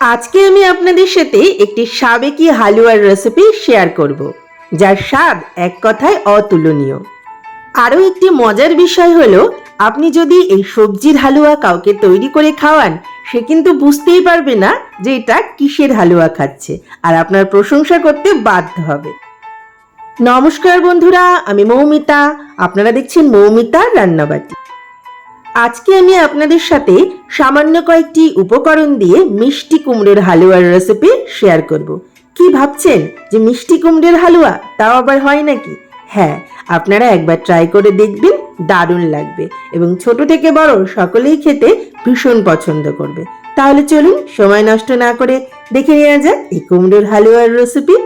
আজকে আমি আপনাদের সাথে একটি সাবেকি হালুয়ার রেসিপি শেয়ার করব, যার স্বাদ এক কথায় অতুলনীয়। আরও একটি মজার বিষয় হলো, আপনি যদি এই সবজির হালুয়া কাউকে তৈরি করে খাওয়ান, সে কিন্তু বুঝতেই পারবে না যে এটা কিসের হালুয়া খাচ্ছে, আর আপনার প্রশংসা করতে বাধ্য হবে। নমস্কার বন্ধুরা, আমি মৌমিতা, আপনারা দেখছেন মৌমিতার রান্নাবাটি। আজকে আমি আপনাদের সাথে সামান্য কয়েকটি উপকরণ দিয়ে মিষ্টি কুমড়োর হালুয়ার রেসিপি শেয়ার করব। কি ভাবছেন যে মিষ্টি কুমড়োর হালুয়া? তাও আবার হয় নাকি? হ্যাঁ আপনারা একবার ট্রাই করে দেখবেন, দারুণ লাগবে এবং ছোট থেকে বড় সকলেই খেতে ভীষণ পছন্দ করবে। তাহলে চলুন, সময় নষ্ট না করে দেখে নেওয়া যাক এই কুমড়োর হালুয়ার রেসিপি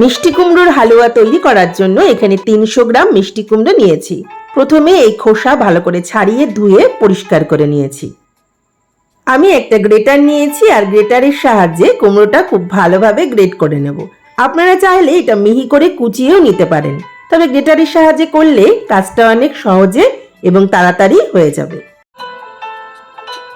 মিষ্টি কুমড়োর হালুয়া তৈরি করার জন্য এখানে তিনশো গ্রাম মিষ্টি কুমড়ো নিয়েছি। প্রথমে এই খোসা ভালো করে ছাড়িয়ে ধুয়ে পরিষ্কার করে নিয়েছি। আমি একটা গ্রেটার নিয়েছি আর গ্রেটারের সাহায্যে কুমড়োটা খুব ভালোভাবে গ্রেট করে নেব। আপনারা চাইলে এটা মিহি করে কুচিয়েও নিতে পারেন। তবে গ্রেটারের সাহায্যে করলে কাজটা অনেক সহজে এবং তাড়াতাড়ি হয়ে যাবে।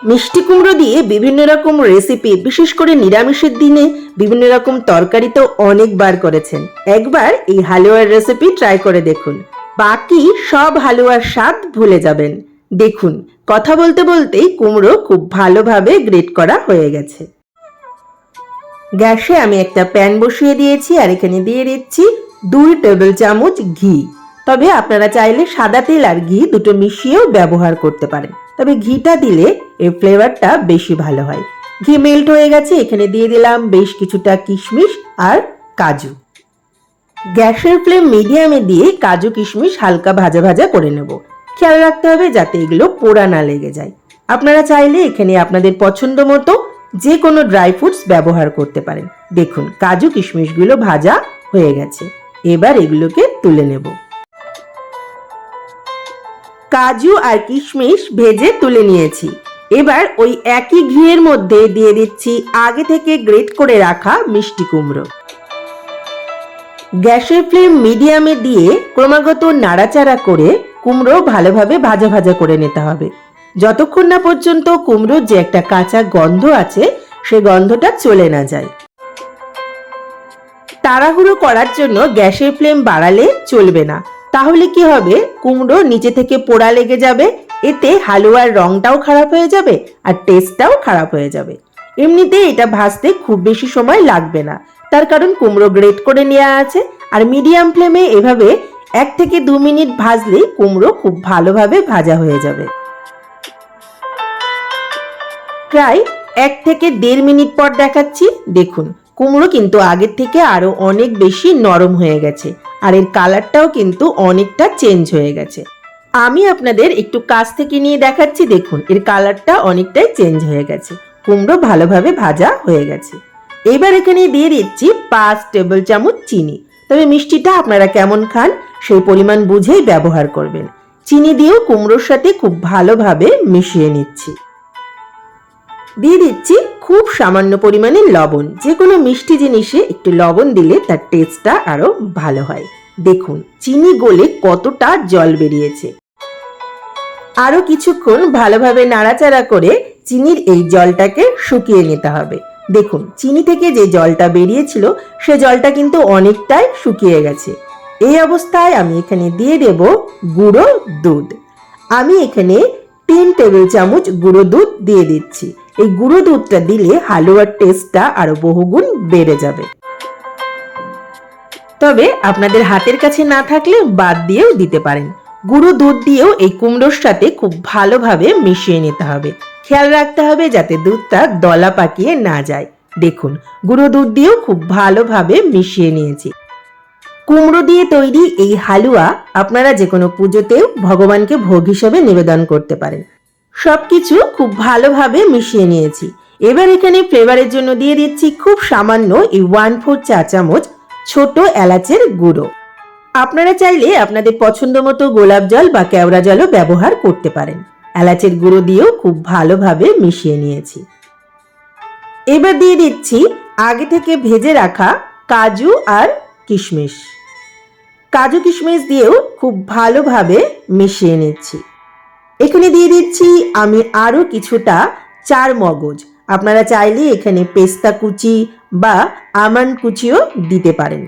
মিষ্টি কুমড়ো দিয়ে বিভিন্ন রকম রেসিপি বিশেষ করে নিরামিষের দিনে বিভিন্ন রকম তরকারি তো অনেকবার করেছেন। একবার এই হালুয়ার রেসিপি ট্রাই করে দেখুন। বাকি সব হালুয়ার স্বাদ ভুলে যাবেন। দেখুন, কথা বলতে বলতেই কুমড়ো খুব ভালোভাবে গ্রেট করা হয়ে গেছে। গ্যাসে আমি একটা প্যান বসিয়ে দিয়েছি আর এখানে দিয়ে দিচ্ছি দুই টেবিল চামচ ঘি। তবে আপনারা চাইলে সাদা তেল আর ঘি দুটো মিশিয়েও ব্যবহার করতে পারেন। তবে ঘিটা দিলে এর ফ্লেভারটা বেশি ভালো হয়। ঘি মেল্ট হয়ে গেছে, এখানে দিয়ে দিলাম বেশ কিছুটা কিশমিশ আর কাজু। গ্যাসের ফ্লেম মিডিয়ামে দিয়ে কাজু কিশমিশ হালকা ভাজা ভাজা করে নেব। খেয়াল রাখতে হবে যাতে এগুলো পোড়া না লেগে যায়। আপনারা চাইলে এখানে আপনাদের পছন্দ মতো যে কোনো ড্রাই ফ্রুটস ব্যবহার করতে পারেন। দেখুন, কাজু কিশমিশগুলো ভাজা হয়ে গেছে। এবার এগুলোকে তুলে নেব। কাজু আর কিশমিশ ভেজে তুলে নিয়েছি। এবার ওই একই ঘিয়ের মধ্যে দিয়ে দিচ্ছি আগে থেকে গ্রেট করে রাখা মিষ্টি কুমড়ো। গ্যাসের ফ্লেম মিডিয়ামে দিয়ে ক্রমাগত নাড়াচাড়া করে কুমড়ো ভালোভাবে ভাজা ভাজা করে নিতে হবে। যতক্ষণ না পর্যন্ত কুমড়োর যে একটা কাঁচা গন্ধ আছে, সে গন্ধটা চলে না যায়। তাড়াহুড়ো করার জন্য গ্যাসের ফ্লেম বাড়ালে চলবে না। তাহলে কি হবে? কুমড়ো নিচে থেকে পোড়া লেগে যাবে, এতে হালুয়ার রংটাও খারাপ হয়ে যাবে আর টেস্টটাও খারাপ হয়ে যাবে। এমনিতে এটা ভাজতে খুব বেশি সময় লাগবে না। তার কারণ কুমড়ো গ্রেট করে নেওয়া আছে। আর মিডিয়াম ফ্লেমে এভাবে এক থেকে দু মিনিট ভাজলেই কুমড়ো খুব ভালোভাবে ভাজা হয়ে যাবে। প্রায় এক থেকে দেড় মিনিট পর দেখাচ্ছি। দেখুন, কুমড়ো কিন্তু আগের থেকে আরও অনেক বেশি নরম হয়ে গেছে আর এর কালারটাও কিন্তু অনেকটা চেঞ্জ হয়ে গেছে। আমি আপনাদের একটু কাছ থেকে নিয়ে দেখাচ্ছি। দেখুন, এর কালারটা অনেকটাই চেঞ্জ হয়ে গেছে। কুমড়ো ভালোভাবে ভাজা হয়ে গেছে। এবার এখানে দিয়ে দিচ্ছি পাঁচ টেবিল চামচ চিনি। তবে মিষ্টিটা আপনারা কেমন খান, সেই পরিমাণ বুঝেই ব্যবহার করবেন। চিনি দিয়েও কুমড়োর সাথে খুব ভালোভাবে মিশিয়ে নিচ্ছি। দিয়ে দিচ্ছি খুব সামান্য পরিমাণে লবণ। যে কোনো মিষ্টি জিনিসে একটু লবণ দিলে তার টেস্টটা আরও ভালো হয়। দেখুন, চিনি গলে কতটা জল বেরিয়েছে। আরও কিছুক্ষণ ভালোভাবে নাড়াচাড়া করে চিনির এই জলটাকে শুকিয়ে নিতে হবে। দেখুন, চিনি থেকে যে জলটা বেরিয়েছিল, সে জলটা কিন্তু অনেকটাই শুকিয়ে গেছে। এই অবস্থায় আমি এখানে দিয়ে দেব গুঁড়ো দুধ। আমি এখানে তিন টেবিল চামচ গুঁড়ো দুধ দিয়ে দিচ্ছি। এই গুঁড়ো দুধটা দিলে হালুয়ার টেস্টটা আরও বহুগুণ বেড়ে যাবে। তবে আপনাদের হাতের কাছে না থাকলে বাদ দিয়েও দিতে পারেন। গুঁড়ো দুধ দিয়েও এই কুমড়োর সাথে খুব ভালোভাবে মিশিয়ে নিতে হবে। খেয়াল রাখতে হবে যাতে দুধটা দলা পাকিয়ে না যায়। দেখুন, গুঁড়ো দুধ দিয়েও খুব ভালোভাবে মিশিয়ে নিয়েছি। কুমড়ো দিয়ে তৈরি এই হালুয়া আপনারা যে কোনো পুজোতেও ভগবানকে ভোগ হিসেবে নিবেদন করতে পারেন। সবকিছু খুব ভালোভাবে মিশিয়ে নিয়েছি। এবার এখানে ফ্লেভারের জন্য দিয়ে দিচ্ছি খুব সামান্য এই ওয়ান ফোর চা চামচ ছোট এলাচের গুঁড়ো। আপনারা চাইলে আপনাদের পছন্দ মতো গোলাপ জল বা কেওড়া জলও ব্যবহার করতে পারেন। এলাচের গুঁড়ো দিয়েও খুব ভালোভাবে মিশিয়ে নিয়েছি। এবার দিয়ে দিচ্ছি আগে থেকে ভেজে রাখা কাজু আর কিশমিশ। কাজু কিশমিশ দিয়েও খুব ভালোভাবে মিশিয়ে নিচ্ছি। এখানে দিয়ে দিচ্ছি আমি আরও কিছুটা চার মগজ। আপনারা চাইলে এখানে পেস্তা কুচি বা আমন্ড কুচিও দিতে পারেন।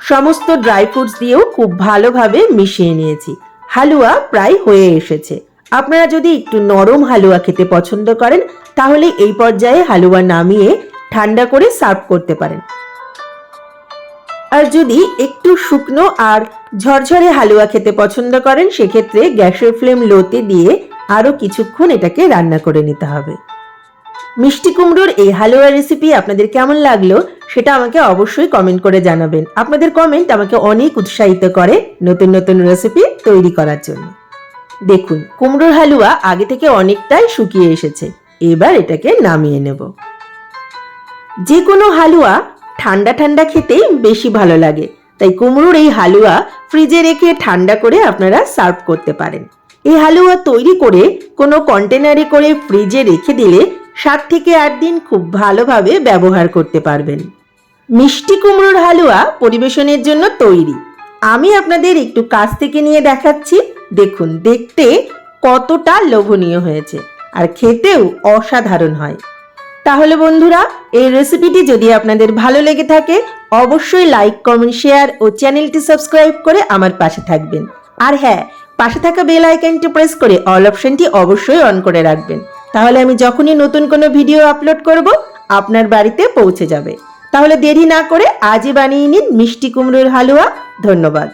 সমস্ত ড্রাই ফ্রুটস দিয়েও খুব ভালোভাবে মিশিয়ে নিয়েছি। হালুয়া প্রায় হয়ে এসেছে। আপনারা যদি একটু নরম হালুয়া খেতে পছন্দ করেন, তাহলে এই পর্যায়ে হালুয়া নামিয়ে ঠান্ডা করে সার্ভ করতে পারেন। আর যদি একটু শুকনো আর ঝরঝরে হালুয়া খেতে পছন্দ করেন, সেক্ষেত্রে গ্যাসের ফ্লেম লোতে দিয়ে আরও কিছুক্ষণ এটাকে রান্না করে নিতে হবে। মিষ্টি কুমড়োর এই হালুয়া রেসিপি আপনাদের কেমন লাগল সেটা আমাকে অবশ্যই কমেন্ট করে জানাবেন। আপনাদের কমেন্ট আমাকে অনেক উৎসাহিত করে নতুন নতুন রেসিপি তৈরি করার জন্য। দেখুন, কুমড়োর হালুয়া আগে থেকে অনেকটাই শুকিয়ে এসেছে। এবার এটাকে নামিয়ে নেব। যে কোনো হালুয়া ঠান্ডা ঠান্ডা খেতেই বেশি ভালো লাগে। তাই কুমড়োর এই হালুয়া ফ্রিজে রেখে ঠান্ডা করে আপনারা সার্ভ করতে পারেন। এই হালুয়া তৈরি করে কোনো কন্টেনারে করে ফ্রিজে রেখে দিলে সাত থেকে আট দিন খুব ভালোভাবে ব্যবহার করতে পারবেন। মিষ্টি কুমড়োর হালুয়া পরিবেশনের জন্য তৈরি। আমি আপনাদের একটু কাছ থেকে নিয়ে দেখাচ্ছি। দেখুন, দেখতে কতটা লোভনীয় হয়েছে আর খেতেও অসাধারণ হয়। তাহলে বন্ধুরা, এই রেসিপিটি যদি আপনাদের ভালো লেগে থাকে, অবশ্যই লাইক কমেন্ট শেয়ার ও চ্যানেলটি সাবস্ক্রাইব করে আমার পাশে থাকবেন। আর হ্যাঁ পাশে থাকা বেল আইকনটি প্রেস করে অল অপশনটি অবশ্যই অন করে রাখবেন। তাহলে আমি যখনই নতুন কোনো ভিডিও আপলোড করব, আপনার বাড়িতে পৌঁছে যাবে। তাহলে দেরি না করে আজই বানিয়ে নিন মিষ্টি কুমড়োর হালুয়া। ধন্যবাদ।